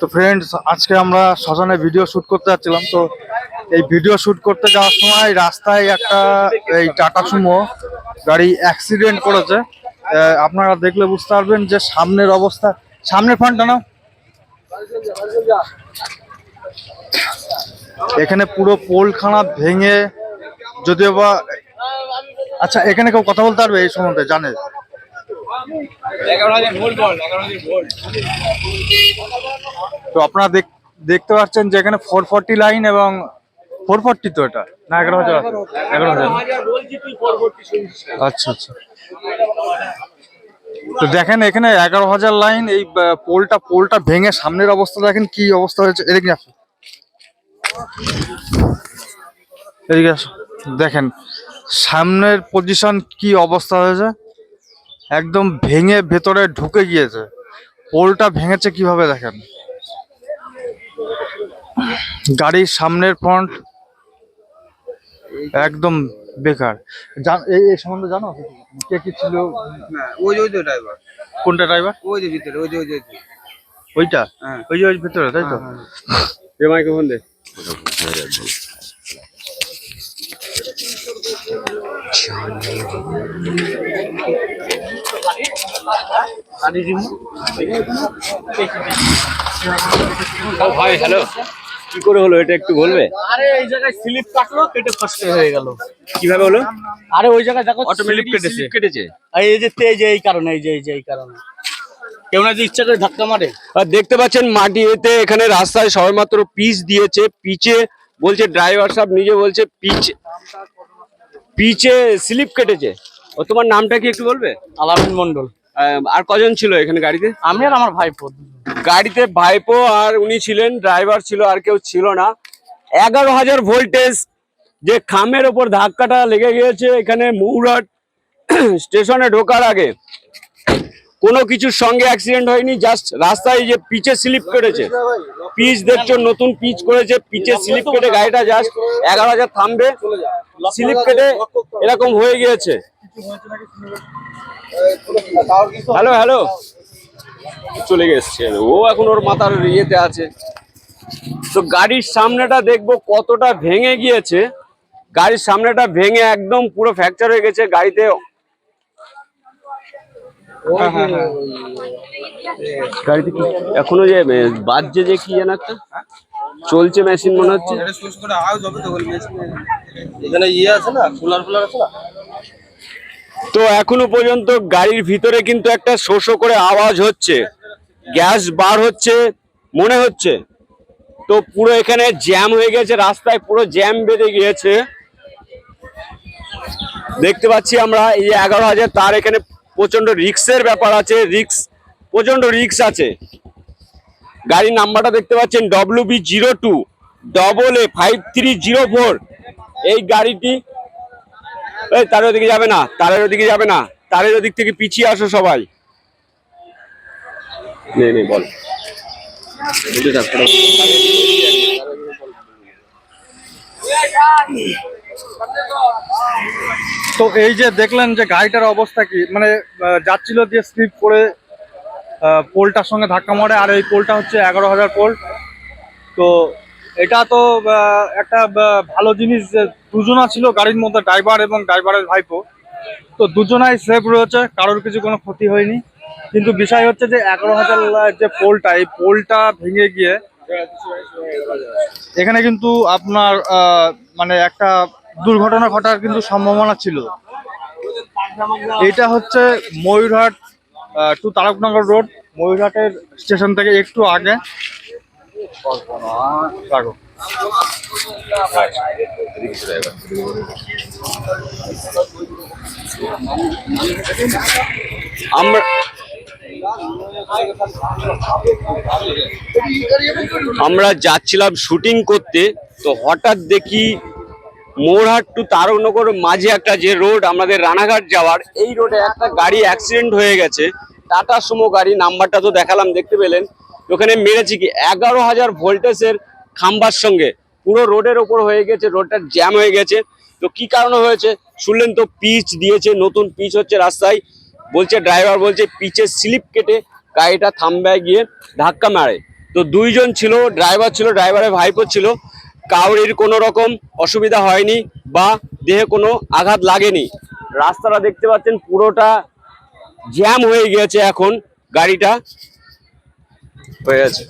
তো ফ্রেন্ডস আজকে আমরা শ্মশানে ভিডিও শুট করতে যাচ্ছিলাম। তো এই ভিডিও শুট করতে যাওয়ার সময় রাস্তায় একটা এই টাটা সুমো গাড়ি অ্যাক্সিডেন্ট করেছে। আপনারা দেখলে বুঝতে পারবেন যে সামনের অবস্থা। সামনের ফ্রন্টটা না এখানে পুরো পোলখানা ভেঙে যদিও বা আচ্ছা এখানে কেউ কথা বলতে পারবে এই সম্বন্ধে? জানে। তো আপনারা দেখ- দেখতে পাচ্ছেন যে এখানে ফোর ফর্টি লাইন এবং ফোর ফর্টি তো এটা? না এগারো হাজার এগারো হাজার। আচ্ছা আচ্ছা। তো দেখেন এখানে এগারো হাজার লাইন এই পোলটা পোলটা ভেঙে সামনের অবস্থা দেখেন কি অবস্থা হয়েছে। এদিকে আসো। এদিকে আসো। দেখেন সামনের পজিশন কি অবস্থা হয়েছে? একদম ভেঙে ভেতরে ঢুকে গিয়েছে। পোলটা ভেঙেছে কীভাবে দেখেন? গাড়ির সামনের ফ্রন্ট একদম বেকার। জান- এই সম্বন্ধে জানো? কে কি ছিল? ওই যে ওই যে ড্রাইভার কোনটা ড্রাইভার ওই যে ভিতরে ওই যে ওই যে ওই ওইটা? হ্যাঁ। ওই যে ওই ভিতরে তাই তো? এ মাইক্রোফোন দে। ভাই হ্যালো কি করে হলো? এটা একটু বলবে? আরে এই জায়গায় স্লিপ কাটলো কেটে ফার্স্টে হয়ে গেল। কীভাবে হলো? আরে ওই জায়গায় দেখো অটোমেটিক কেটেছে। কেটেছে। আর এই যে যে এই কারণে এই যে এই যে এই কারণে। কেউ না ইচ্ছা করে ধাক্কা মারে। আর দেখতে পাচ্ছেন মাটি এতে এখানে রাস্তায় সবেমাত্র পিচ দিয়েছে। পিচে বলছে ড্রাইভার সাহেব নিজে বলছে পিচ পিচে স্লিপ কেটেছে। ও তোমার নামটা কি একটু বলবে? আলামিন মন্ডল আর কজন ছিল এখানে গাড়িতে? আমি আর আমার ভাইপো গাড়িতে ভাইপো আর উনি ছিলেন ড্রাইভার ছিল আর কেউ ছিল না। এগারো হাজার ভোল্টেজ যে খামের ওপর ধাক্কাটা লেগে গিয়েছে এখানে মৌরাট স্টেশনে ঢোকার আগে। কোনো কিছুর সঙ্গে অ্যাক্সিডেন্ট হয়নি জাস্ট রাস্তায় যে পিচে স্লিপ কেটেছে। পিচ দেখছ নতুন পিচ করেছে পিচে স্লিপ কেটে গাড়িটা জাস্ট এগারো হাজার থামবে। স্লিপ কেটে এরকম হয়ে গিয়েছে। হ্যালো হ্যালো চলে গেছে ও এখন ওর মাথার ইয়েতে আছে। তো গাড়ির সামনেটা দেখব কতটা ভেঙে গিয়েছে। গাড়ির সামনেটা ভেঙে একদম পুরো ফ্র্যাকচার হয়ে গেছে গাড়িতে। গাড়িতে কি এখনও যে বাজছে যে কি যেন একটা? চলছে মেশিন মনে হচ্ছে। এটা সুস করে আওয়াজ হবে তো বলবে এখানে ইয়ে আছে না কুলার ফুলার আছে না? তো এখনও পর্যন্ত গাড়ির ভিতরে কিন্তু একটা শোষো করে আওয়াজ হচ্ছে। গ্যাস বার হচ্ছে, মনে হচ্ছে। তো পুরো এখানে জ্যাম হয়ে গেছে, রাস্তায় পুরো জ্যাম বেঁধে গিয়েছে। দেখতে পাচ্ছি আমরা এই এগারো হাজার, তার এখানে প্রচণ্ড রিক্সের ব্যাপার আছে, রিক্স প্রচণ্ড রিক্স আছে। গাড়ির নাম্বারটা দেখতে পাচ্ছেন W B zero two double A five three zero four এই গাড়িটি এই তারের ওদিকে যাবে না, তারের ওদিকে যাবে না, তারের ওদিক থেকে পিছিয়ে আসো সবাই বল। তো এই যে দেখলেন যে গাড়িটার অবস্থা কি মানে যাচ্ছিল দিয়ে স্লিপ করে পোলটার সঙ্গে ধাক্কা মারে, আর এই পোলটা হচ্ছে এগারো হাজার পোল তো এটা তো একটা ভালো জিনিস দুজনা ছিল গাড়ির মধ্যে ড্রাইভার এবং ড্রাইভারের ভাইপো। তো দুজনাই সেফ রয়েছে কারোর কিছু কোনো ক্ষতি হয়নি। কিন্তু বিষয় হচ্ছে যে এগারো হাজার যে পোলটা, এই পোলটা ভেঙে গিয়ে এখানে কিন্তু আপনার মানে একটা দুর্ঘটনা ঘটার কিন্তু সম্ভাবনা ছিল। এটা হচ্ছে ময়ূরহাট টু তারকনগর রোড ময়ূরহাটের স্টেশন থেকে একটু আগে। আমরা যাচ্ছিলাম শুটিং করতে, তো হঠাৎ দেখি মোরহাট টু তারকনগর মাঝে একটা যে রোড, আমাদের রানাঘাট যাওয়ার, এই রোডে একটা গাড়ি অ্যাক্সিডেন্ট হয়ে গেছে। টাটা সুমো গাড়ি, নাম্বারটা তো দেখালাম, দেখতে পেলেন। ওখানে মেরেছি কি? এগারো হাজার ভোল্টেজের খাম্বার সঙ্গে। পুরো রোডের ওপর হয়ে গেছে, রোডটা জ্যাম হয়ে গেছে। তো কি কারণে হয়েছে? শুনলেন তো পিচ দিয়েছে, নতুন পিচ হচ্ছে রাস্তায়। বলছে ড্রাইভার বলছে পিচের স্লিপ কেটে গাড়িটা থামবে গিয়ে ধাক্কা মারে। তো দুইজন ছিল ড্রাইভার ছিল ড্রাইভারের ভাইপো ছিল। কাউরির কোনো রকম অসুবিধা হয়নি বা দেহে কোনো আঘাত লাগেনি। রাস্তাটা দেখতে পাচ্ছেন, পুরোটা জ্যাম হয়ে গিয়েছে এখন, গাড়িটা হয়ে গেছে।